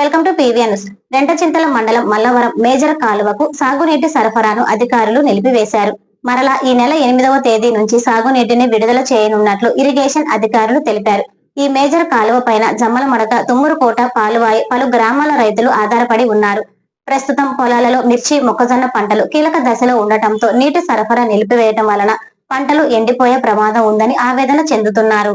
Welcome to PVNS Rentachintala మండలం Mallavaram major కాలువకు సాగునీటి సరఫరాను అధికారులు నిలిపివేశారు. మరలా ఈ నెల ఎనిమిదవ తేదీ నుంచి సాగునీటిని విడుదల చేయనున్నట్లు ఇరిగేషన్ అధికారులు తెలిపారు. ఈ మేజర్ కాలువ పైన జమ్మల మడక తుమ్మురుకోట పాలువాయి పలు గ్రామాల రైతులు ఆధారపడి ఉన్నారు. ప్రస్తుతం పొలాలలో మిర్చి మొక్కజొన్న పంటలు కీలక దశలో ఉండటంతో నీటి సరఫరా నిలిపివేయటం వలన పంటలు ఎండిపోయే ప్రమాదం ఉందని ఆవేదన చెందుతున్నారు.